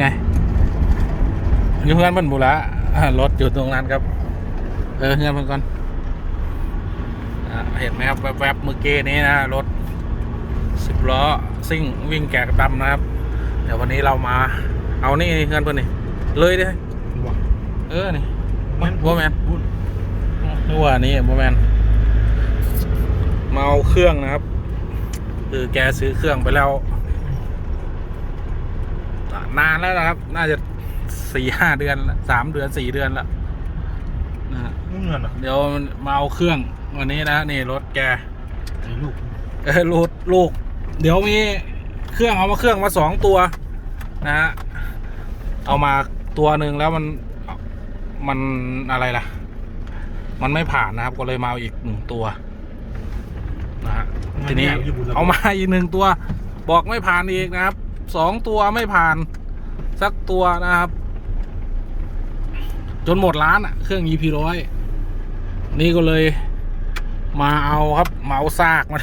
ไงอยู่เพื่อนมันบุระอ่ารถอยู่ตรงนั้นครับ เออเพื่อนมันก่อนอ่าเห็นไหมครับแวบๆเมื่อกี้นี้นะรถสิบล้อซิ่งวิ่งแกะกระดำนะครับ เดี๋ยววันนี้เรามา เอานี่เพื่อนเพื่อนนี่เลยเด้บอกเออนี่มันโบแมนบุญนึกว่านี่โบแมนมาเอาเครื่องนะครับ คือแกซื้อเครื่องไปแล้ว นานแล้วนะครับ น่าจะสี่ห้าเดือนละสามเดือนสี่เดือนละนะฮะมึงเงินเหรอเดี๋ยวมาเอาเครื่องวันนี้นะนี่รถแกไอ้ลูกเออลูกลูก เดี๋ยวมีเครื่องเอามาเครื่องมาสองตัว นะฮะเอามาตัวหนึ่งแล้วมันมันอะไรล่ะ มันไม่ผ่านนะครับ ก็เลยมาเอาอีกหนึ่งตัวนะฮะทีนี้เอามาอีกหนึ่งตัว บอกไม่ผ่านอีกนะครับ สองตัวไม่ผ่าน สักตัวนะครับ จนหมดร้านอะเครื่อง EP ร้อยนี่ก็เลย มาเอาครับมาเอาซากมัน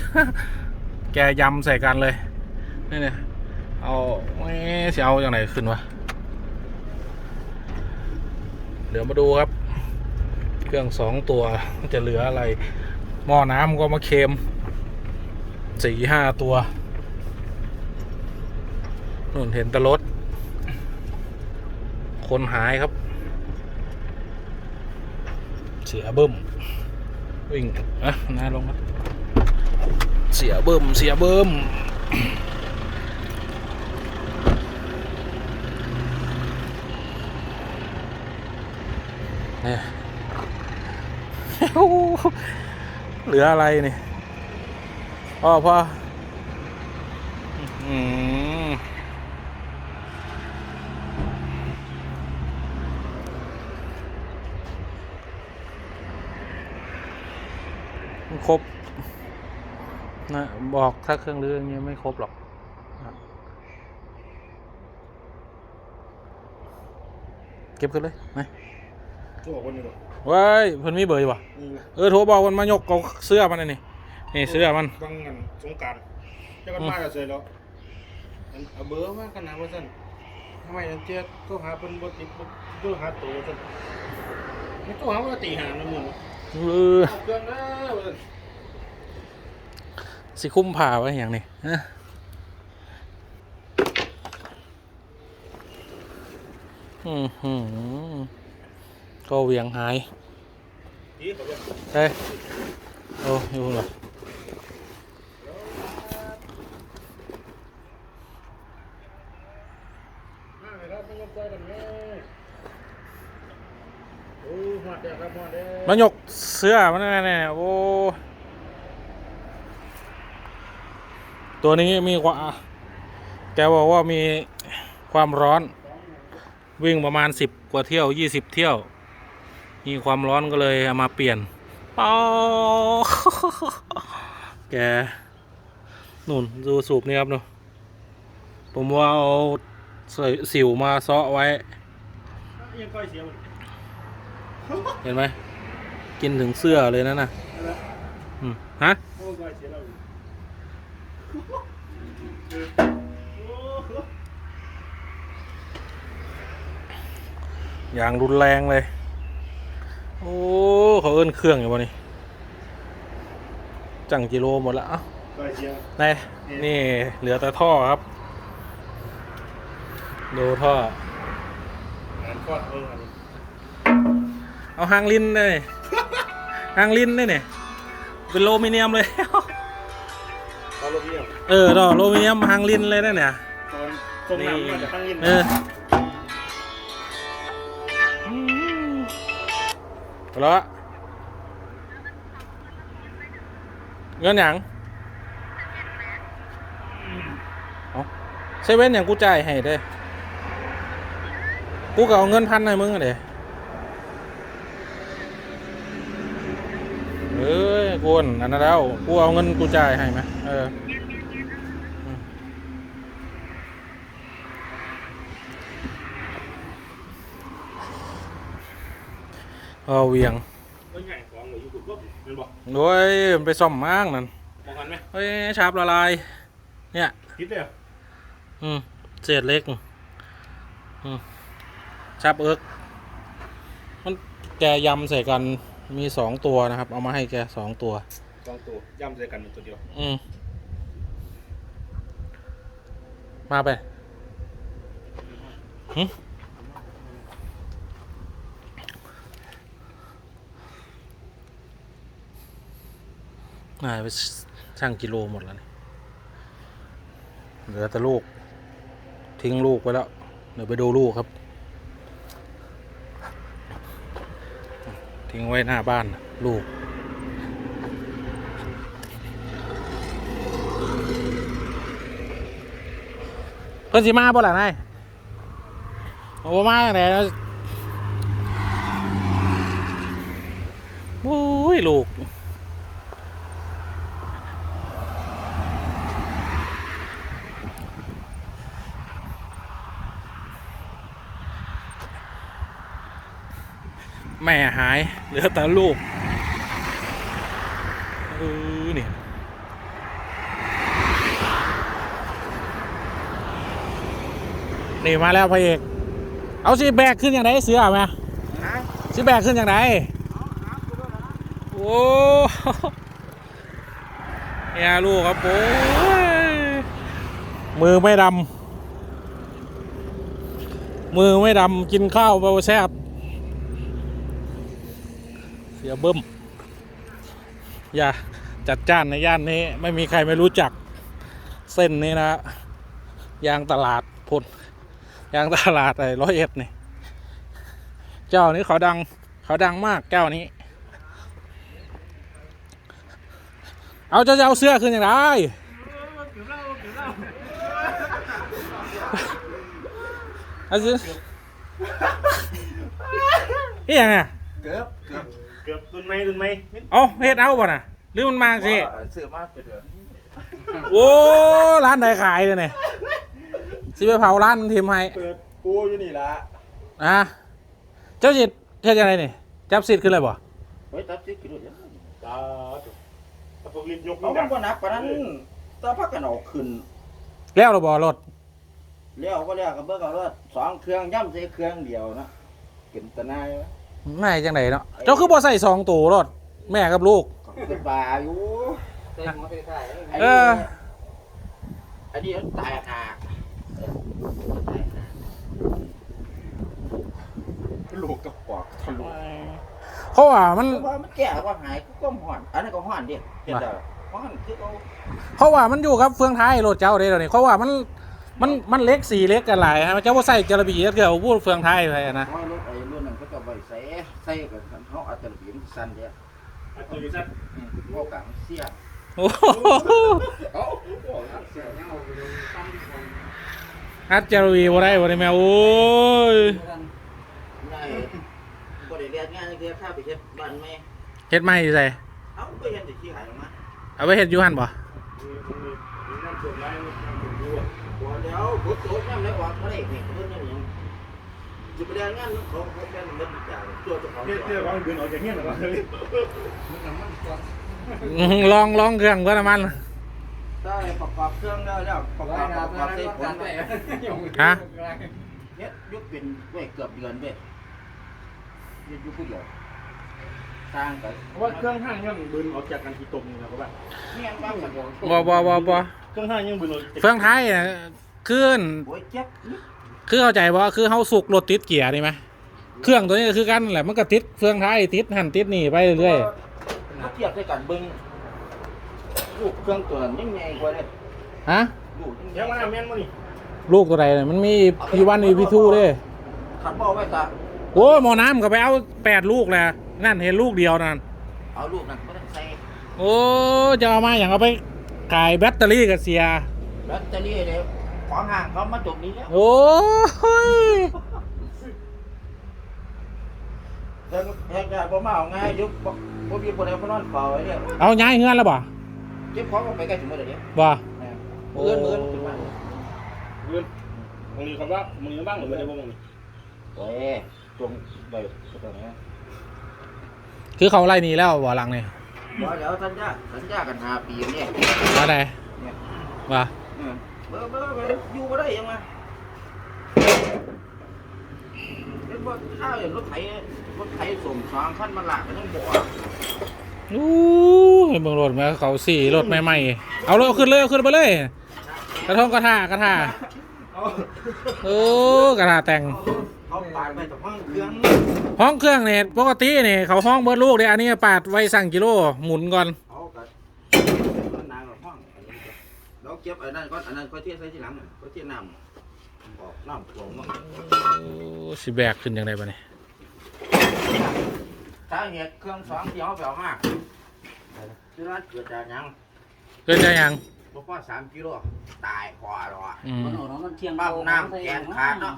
แกยำใส่กันเลยนี่เนี่ยเอาเอ๊ะจะเอาอย่างไหนขึ้นวะเดี๋ยวมาดูครับ เครื่องสองตัวจะเหลืออะไร หม้อน้ำก็มาเค็มสี่ห้าตัว นู่นเห็นแตรถ คนหายครับ เสียเบิ้มวิ่งอะนายลงมาเสียเบิ่มเสียเบิ่มเนี่ยเหลืออะไรนี่พ่อพ่ออืม ครบนะบอกถ้าเครื่องรื้ออย่างเงี้ยไม่ครบหรอกนะเก็บขึ้นเลยไหนจะบอกวันนี้หรอว้ายเพิ่นมีเบอร์อยู่วะนี่เออโทรบอกมันมายกเอาเสื้อมันอันนี่นี่เสื้อมันบางงานสงกรารจะกันมาแล้วเสร็จแล้วอันเอาเบอร์มาขนาดว่าสั่นทำไมอันเจี๊ยบก็หาเป็นบติดก็หาตัวสั่นไม่ตัวหาว่าตีหาแล้วมึงเออเอาเครื่องนะว่าซั่น สิคุ้มผ่าไว้อย่างนี้ฮะอือหือก็เวียงหายเฮ้ยโอ้ยอยู่หรอ มาเลยครับไม่ยอมปล่อยกันแม่โอ้ ยหอดเดียวครับหยกเสื้อมันแน่ๆโอ้ ตัวนี้มีควาแกบอกว่ามีความร้อน วิ่งประมาณสิบกว่าเที่ยวยี่สิบเที่ยว มีความร้อนก็เลยเอามาเปลี่ยนเปาแกนุ่นดูสูบนี่ครับเนาะผมว่าเอาสิวมาซาะไว้ยังค่อยเสียมัน เห็นไหมกินถึงเสื้อเลยนะน่ะอืมฮะอย่างรุนแรงเลย โอ้เขาเอิ้นเครื่องอยู่วะนี่จังกิโลหมดละเอ้าค่อยเสียไหนนี่เหลือแต่ท่อครับ ดูท่อ เอออันนี้เอาหางลิ้นเลยหางลิ้นเลยเนี่ยเป็นโลมิเนียมเลยเอาลงเยี่ยมเออดอกโลมิเนียมหางลิ้นเลยนะเนี่ย ตอนต้มน้ำมันจะตั้งยินเออแล้วเงินหยังเอาเซเว่นอย่างกูจ่ายให้เด้ กูก็เอาเงินพันให้มึงอะเด้เอ้ยกูนอันนั้นแล้วกูเอาเงินกูจ่ายให้ไหมเออเอาเวียงก็ใหญ่ของเลยอยู่กุดปุ๊บมันบอกโอ้ยมันไปซ่อมมากนั่นมองกันไหมเฮ้ยชาร์ปละลาย เนี่ยคิดเลยอืมเศษเล็กชับเอิกมันแกยำใส่กัน มีสองตัวนะครับ เอามาให้แกสองตัว สองตัวย่ำใส่กันเป็นตัวเดียวอืมมาไปหึนายไปช่างกิโลหมดแล้วนี่เหลือแต่ลูก ทิ้งลูกไว้แล้ว เดี๋ยวไปดูลูกครับ ทิ้งไว้หน้าบ้านลูก เพิ่นสิมาบ่ล่ะนายโอ้มาจังไดแล้วโอ้ย ลูก แม่หายเหลือแต่ลูกเออนี่นี่มาแล้วพระเอกเอาสิแบกขึ้นอย่างไรเสือไหมสิแบกขึ้นอย่างไรโอ้เนี่ยลูกครับโอ้ยมือไม่ดำมือไม่ดำกินข้าวเบาแซบเสียเบิ้มอย่าจัดจ้านในย่านนี้ไม่มีใครไม่รู้จักเส้นนี้นะยางตลาดพลยางตลาดไอ้ร้อยเอ็ดนี่เจ้านี้เขาดังเขาดังมากเจ้านี้ เอาเจะจะเอาเสื้อขึ้นอย่างไรเอาสินี่ยังไงเกือบเกือบ เกือบตุนไหมตุนไหมเอาเฮ็ดเอาบ่น่ะหรือมันมาสิซื้อมาไปเถอะโอ้ร้านไหนขายเลยเนี่ยสิไปเผาร้านทีมให้เปิดกูอยู่นี่ละอะเจ้าจิตเฮ็ดยังไงนี่จับสิทธิ์ขึ้นเลยบ่เฮ้ยตัดสิกิโลเดียวตาตัวถ้าพวกรีบยกเอานี่มันนะก็หนักปานนั้นตาพักกันเอาขึ้นแล้วเราบ่รถเลี้ยวก็เลี้ยวกับเบิกเอารถสองเครื่องย่ำใส่เครื่องเดียวนะกินตะนาย วะไม่จังไดเนาะเจ้าคือบ่ใส่สองตัวรถแม่กับลูก เป็นปลาอยู่เออ อันนี้มันตายหาลูกกับปอกทะลุเพราะว่ามันว่ามันแก่ว่าหายก็ห่อน อันนั้นก็ห่อนดิเห็นเด้อห่อนคือเอาเพราะว่ามันอยู่กับเฟืองท้ายรถเจ้าเด้เดี๋ยวนี้เพราะว่ามันมันมันเล็กสีเล็กกันหลายฮะเจ้าบ่ใส่จระบีเกี่ยวพูดเฟืองท้ายไปนะเพราะรถไอ้รุ่ นนั้นเขาจะไปใส่ใส่กับเขาอาจจะบีมสั้นเดียวอันตัวนี้สั้นโง่กังเสียโอ้โหเอ้าอัดจระบีบ่ได้บ่ได้แม่โอ้ยนายบ่ได้เรียนงานเรียนข้าไปเฮ็ดบ้านแม่เฮ็ดไม่ใส่เอ้าไปเฮ็ดที่ขี้หายออกมาเอาไปเฮ็ดอยู่หั่นบ่มีมีน้ำส่วนไรน้ำส่วนดูอะบ่เดี๋ยวบ่โตยามได้ออกบ่ได้นี่เพิ่นยัง ยังสิไปเรียนงานเขาเขาเป็นเบิดทุกอย่างตัวเจ้าของเที่ยวเที่ยววางเดินออกจากเงี้ยหรอเลยอื้อหือลองลองเครื่องก็น้ำมันถ้าให้ประกอบเครื่องแล้วแล้วประกอบประกอบใส่ผลไปฮะเฮ็ดยุคเป็นเว้ยเกือบเดือนเว้ยเฮ็ดอยู่ผู้เดียวสร้างกันเพราะว่าเครื่องห้างยังเดินออกจากกันที่ตรงนี่นะเพราะว่าเมียนบ้างกันบ่บ่บ่บ่บ่เครื่องห้างยังเดินออกจากเฟืองท้ายน่ะขึ้นโอ้ยเจ็บนิด คือเข้าใจว่าคือเฮาสุกรถติดเกียร์นี่ไหมเครื่องตัวนี้ก็คือกันแหละมันก็ติดเฟืองท้ายติดหันติดนี่ไปเรื่อยมาเทียบด้วยกันเบิ่งลูกเครื่องตัวนั้นยังใหญ่กว่าเลยๆฮะลูกยังใหยัญ่งมาแม่นมานี่ลูกตัวใดเนี่ยมันมีพีวันอีพีทูเด้ขันบ่ไว้ตาโอ้ยหมอน้ำก็ไปเอาแปดลูกแล้วนั่นเห็นลูกเดียวนั่นเอาลูกนั้นบ่ได้ใส่โอ้ยจะเอามาอย่างเอาไปขายแบตเตอรี่กับเสีย แบตเตอรี่เด้ ของห่างเขามาจบนี้แล้วโอ้ยแต่แฮกได้บ่มาเอาง่ายยุบบ่บ่มีบ่ได้มานอนเฝ้าไว้เด้อเอาย้ายเงื่อนแล้วบ่เก็บของออกไปใกล้ถึงมื้อเด้อบ่แม่เอื้อนมื้อขึ้นมาเดินมึงนี่คำว่ามึงยังบ้างหรือไม่ได้บ้างมึงนี่โอ้ยจงได้ตรงนี้คือเขาไล่หนีแล้วบ่หลังนี่บ่เดี๋ยวสัญญาสัญญากัน5ปีเนี่ยมาได้เนี่ยบ่ เออเบ่เบ่เบ่อยู่บ่ได้ยังมาว่าถ้าอย่างรถไถรถไถส่งสองขั้นมาหลักมันต้องบอกอู้ยเบิ่งรถแม่เขาสี่รถใหม่ๆเอาเลยเอาขึ้นเลยเอาขึ้นไปเลย กระทงกระทากระทาโอ้กระทาแต่งเขาปาดไปแต่ห้องเครื่องห้องเครื่องเนี่ยปกติเนี่ยเขาห้องเบิดลูกเนี่ยอันนี้ปาดไว้สั่งกิโลหมุนก่อนเขาก็มันนานกว่าห้อง เราเก็บอันนั้นก็อันนั้นก็เทียบใส่ทีหลังก็เทียบน้ำออกน้ำท่วมโอ้สิแบกขึ้นยังไงบ้านี่ถ้าเหตุเครื่องสองที่เขาแบบมากคือว่าเกิดจากหยังเกินได้ยังบ่พอสามกิโลตายพอหรออืมมันโหมันเชียงปั๊เก่ามน้ำแกนขาดเนาะ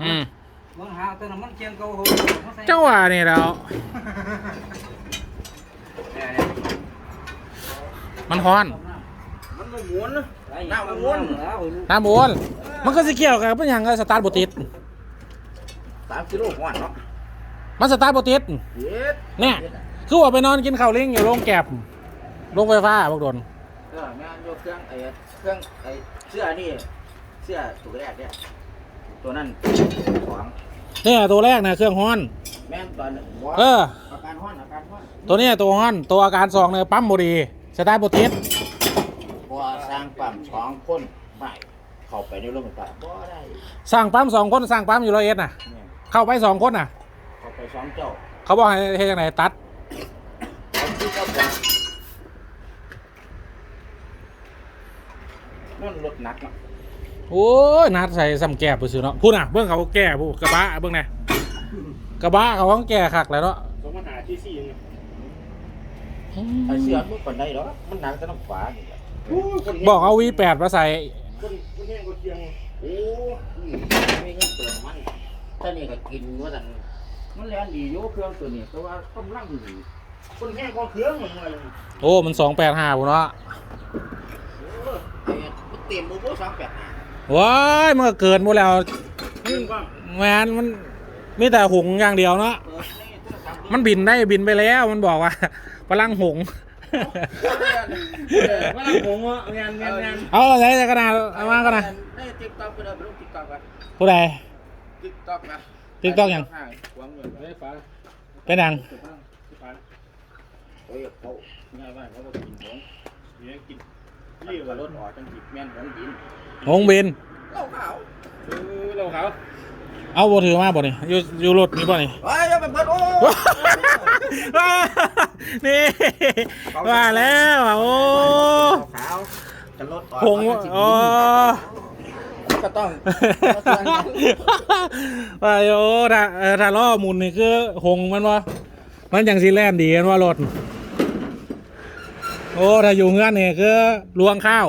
อืมมึงหาแต่น้ำมันเชียงเก่าโหเจ้าว่านี่แล้วมันฮ้อน มันไม่หมุนน้ำมันหมุนแล้วน้ำบวนมันก็สิเกี่ยวกับเป็นหยังก็สตาร์ทบติด สามกิโลหวานเนาะมันสตาร์ทบติดเย็ดเนี่ยคือว่าไปนอนกินข้าวเล้งอยู่โรงแก็บโรงไฟฟ้าพวกโดนเออแม่นยกเครื่องไอ้เครื่องไอ้เสื้อนี่เสื้อตัวแรกเนี่ยตัวนั้นของเนี่ยตัวแรกนะเครื่องฮ้อน แม่นตอนหัวเอออาการห้อนอาการห้อนตัวเนี้ยตัวฮ้อนตัวอาการสองเนี่ยปั๊มบดีสตาร์ทบติดพอส ร้างปั๊มสองคนไม่เข้าไปในโรงไฟฟ้าบ่ได้สั่งปั๊มสองคนสั่งปั๊มอยู่ร้อยเอ็ดน่ะ เนี่ยเข้าไปสองคนน่ะ เข้าไปสองเจ้าเขาบอกให้ให้ยังไงตัดเอาที่เจ้าของนั่นรถหนักเนาะโอ้ยนัดใส่ซ้ำแก่ไปซื้อเนาะพูดน่ะเบื้องเขาแก่พูกระบะเบื้องไหนกระบะเขาต้องแก่คักแล้วเนาะสองปัญหาที่สี่ไงไอ้เสื้อมันปานใดหรอกมันหนักแต่น้ำฝานี่แหละ โอ้ยคนแห้งบอกเอาวีแปดมาใส่ คนคนแห้งก็เคียงโอ้ยไม่เงินเติมมันถ้านี่ก็กินว่าแต่นมันแล่นดีอยู่เครื่องตัวนี้แต่ว่ากำลังดีคนแห้งก็เครื่องเหมือนกันโอ้ มันสองแปดห้าพูเนาะไอ้มันเต็มโมโหสองแปดห้าว้ายมันก็เกินหมดแล้วเครื่องบ้างแมนมันมีแต่หุงอย่างเดียวเนาะเปิดในโทรศัพท์มันบินได้บินไปแล้วมันบอกว่า พลังหง ว่าเราผมว่างานงานงานเอาอะไรจะกระดาษเอามากันนะในติ๊กต็อกไปเลยไปลงติ๊กต็อกกันผู้ใดติ๊กต็อกนะ TikTok ยังหวังเงินเฮ้ฟ้าเป็นยังโอ้ยเขาง่ายมากเขาก็กินของเดี๋ยวกินเรียกว่ารถออกจังจิตแม่นของบินหงบินเหล้าขาวเออเราขา เอาบ่ถือมาบ่นี่อยู่อยู่รถนี่บ่นี่เฮ้ยอย่าไปเปิดโอ้นี่ว่าแล้วอะโอ้ขาวจะรถออกหงอ๋อมันก็ต้องว่าโอ้ถ้าเออถ้าล้อหมุนนี่คือหงมันว่ามันอย่างซีแลนดีกันว่ารถโอ้ถ้าอยู่เงื่อนนี่คือลวงข้าว